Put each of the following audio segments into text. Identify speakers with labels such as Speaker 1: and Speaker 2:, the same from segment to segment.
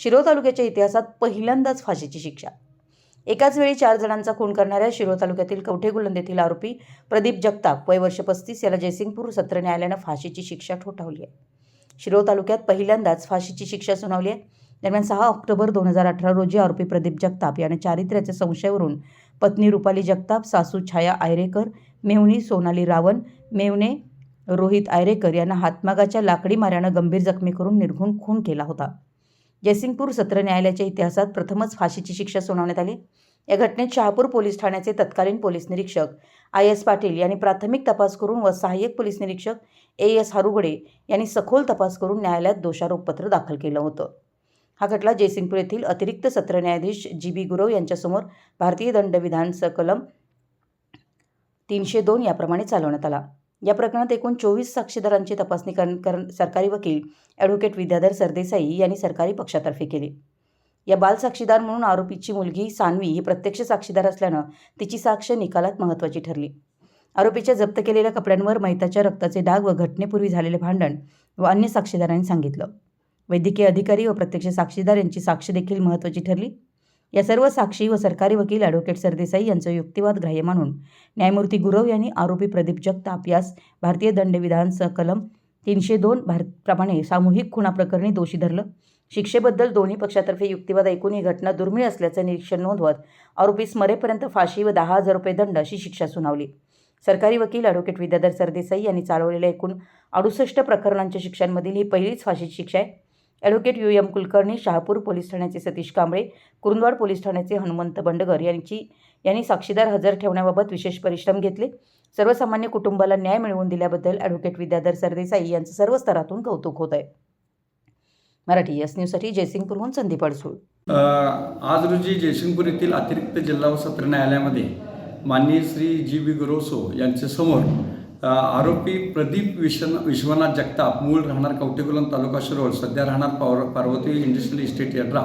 Speaker 1: शिरोळ तालुक्याच्या इतिहासात पहिल्यांदाच फाशीची शिक्षा. एकाच वेळी चार जणांचा खून करणाऱ्या शिरोळ तालुक्यातील कवठेगुलंद येथील आरोपी प्रदीप जगताप वय वर्ष पस्तीस याला जयसिंगपूर सत्र न्यायालयानं फाशीची शिक्षा ठोठावली आहे. शिरो तालुक्यात पहिल्यांदाच फाशीची शिक्षा सुनावली आहे. दरम्यान सहा ऑक्टोबर दोन हजार अठरा रोजी आरोपी प्रदीप जगताप याने चारित्र्याच्या संशयावरून पत्नी रुपाली जगताप सासू छाया आयरेकर मेहुणी सोनाली रावण मेवणे रोहित आयरेकर यांना हातमागाच्या लाकडी माऱ्यानं गंभीर जखमी करून निर्घुण खून केला होता. जयसिंगपूर सत्र न्यायालयाच्या इतिहासात प्रथमच फाशीची शिक्षा सुनावण्यात आली. या घटनेत शहापूर पोलीस ठाण्याचे तत्कालीन पोलीस निरीक्षक आय एस पाटील यांनी प्राथमिक तपास करून व सहाय्यक पोलीस निरीक्षक ए एस हारुगडे यांनी सखोल तपास करून न्यायालयात दोषारोपपत्र दाखल केलं होतं. हा खटला जयसिंगपूर येथील अतिरिक्त सत्र न्यायाधीश जी बी गुरव यांच्यासमोर भारतीय दंडविधान कलम तीनशे दोन याप्रमाणे चालवण्यात आला. या प्रकरणात एकूण चोवीस साक्षीदारांची तपासणी कर सरकारी वकील ॲडव्होकेट विद्याधर सरदेसाई यांनी सरकारी पक्षातर्फे केली. या बाल साक्षीदार म्हणून आरोपीची मुलगी सानवी ही प्रत्यक्ष साक्षीदार असल्यानं तिची साक्ष निकालात महत्त्वाची ठरली. आरोपीच्या जप्त केलेल्या कपड्यांवर मैताच्या रक्ताचे डाग व घटनेपूर्वी झालेले भांडण व अन्य साक्षीदारांनी सांगितलं. वैद्यकीय अधिकारी व प्रत्यक्ष साक्षीदार यांची साक्ष देखील महत्त्वाची ठरली. या सर्व साक्षी व सरकारी वकील ॲडव्होकेट सरदेसाई यांचा युक्तिवाद ग्राह्य मानून न्यायमूर्ती गुरव यांनी आरोपी प्रदीप जगताप यास भारतीय दंडविधान सकलम कलम तीनशे दोन भारप्रमाणे सामूहिक खुणाप्रकरणी दोषी धरलं. शिक्षेबद्दल दोन्ही पक्षातर्फे युक्तिवाद ऐकून ही घटना दुर्मिळ असल्याचं निरीक्षण नोंदवत आरोपीस मरेपर्यंत फाशी व दहा हजार रुपये दंड अशी शिक्षा सुनावली. सरकारी वकील ॲडव्होकेट विद्याधर सरदेसाई यांनी चालवलेल्या एकूण अडुसष्ट प्रकरणांच्या शिक्षांमधील ही पहिलीच फाशीची शिक्षा आहे. Advocate U M Kulkarni Shahapur police ठाण्याचे सतीश कांबळे कुरुंदवाड पोलीस ठाण्याचे हनुमंत बंडगर यांची यांनी साक्षीदार हजर ठेवण्याबाबत विशेष परिश्रम घेतले. सर्वसामान्य कुटुंबाला न्याय मिळवून दिल्याबद्दल ॲडव्होकेट विद्याधर सरदेसाई यांचं सर्व स्तरातून कौतुक होत आहे. मराठी एस न्यूजसाठी जयसिंगपूरहून संदीप अडसूळ.
Speaker 2: आज रोजी जयसिंगपूर येथील अतिरिक्त जिल्हा व सत्र न्यायालयामध्ये माननीय श्री जी बी गुरोसो यांच्या समोर आरोपी प्रदीप विश्वन विश्वनाथ जगताप मूळ राहणार कवटेकुलम तालुका शिरोळ सध्या राहणार power Parvati industrial estate Yadra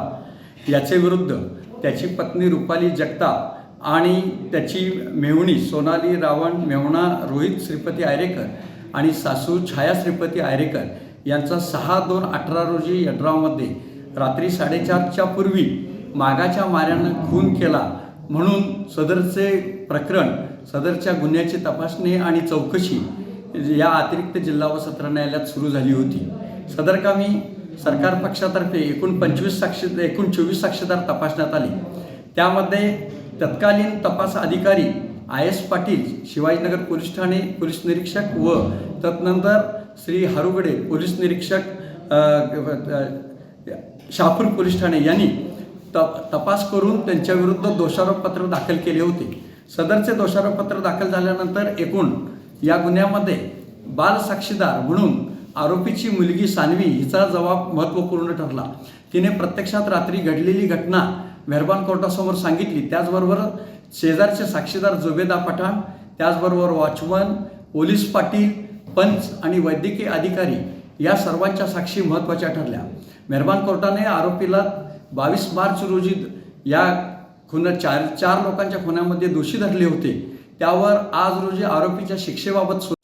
Speaker 2: याचे विरुद्ध त्याची पत्नी रुपाली जगताप आणि त्याची मेहुणी सोनाली रावण मेहुणा रोहित श्रीपती आयरेकर आणि सासू छाया श्रीपती आयरेकर यांचा सहा दोन अठरा रोजी यड्रावमध्ये रात्री साडेचारच्या पूर्वी मागाच्या माऱ्यानं खून केला म्हणून सदरचे प्रकरण सदरच्या गुन्ह्याची तपासणी आणि चौकशी या अतिरिक्त जिल्हा व सत्र न्यायालयात सुरू झाली होती. सदरकामी सरकार पक्षातर्फे एकूण पंचवीस साक्ष एकूण चोवीस साक्षीदार तपासण्यात आले. त्यामध्ये तत्कालीन तपास अधिकारी I S Patil Shivajinagar police Thane police निरीक्षक व तत्नंतर श्री हारुगडे पोलीस निरीक्षक शापूर पोलीस ठाणे यांनी त तपास करून त्यांच्याविरुद्ध दोषारोपपत्र दाखल केले होते. सदरचे दोषारोपपत्र दाखल झाल्यानंतर एकूण या गुन्ह्यामध्ये बाल साक्षीदार म्हणून आरोपीची मुलगी सानवी हिचा जबाब महत्त्वपूर्ण ठरला. तिने प्रत्यक्षात रात्री घडलेली घटना मेहरबान कोर्टासमोर सांगितली. त्याचबरोबर शेजारचे साक्षीदार जुबेदा पठाण त्याचबरोबर वॉचमन पोलीस पाटील पंच आणि वैद्यकीय अधिकारी या सर्वांच्या साक्षी महत्त्वाच्या ठरल्या. मेहरबान कोर्टाने आरोपीला बावीस मार्च रोजी या खुना चार चार लोकांच्या खुनामध्ये दोषी धरले होते. त्यावर आज रोजी आरोपीच्या शिक्षेबाबत सुना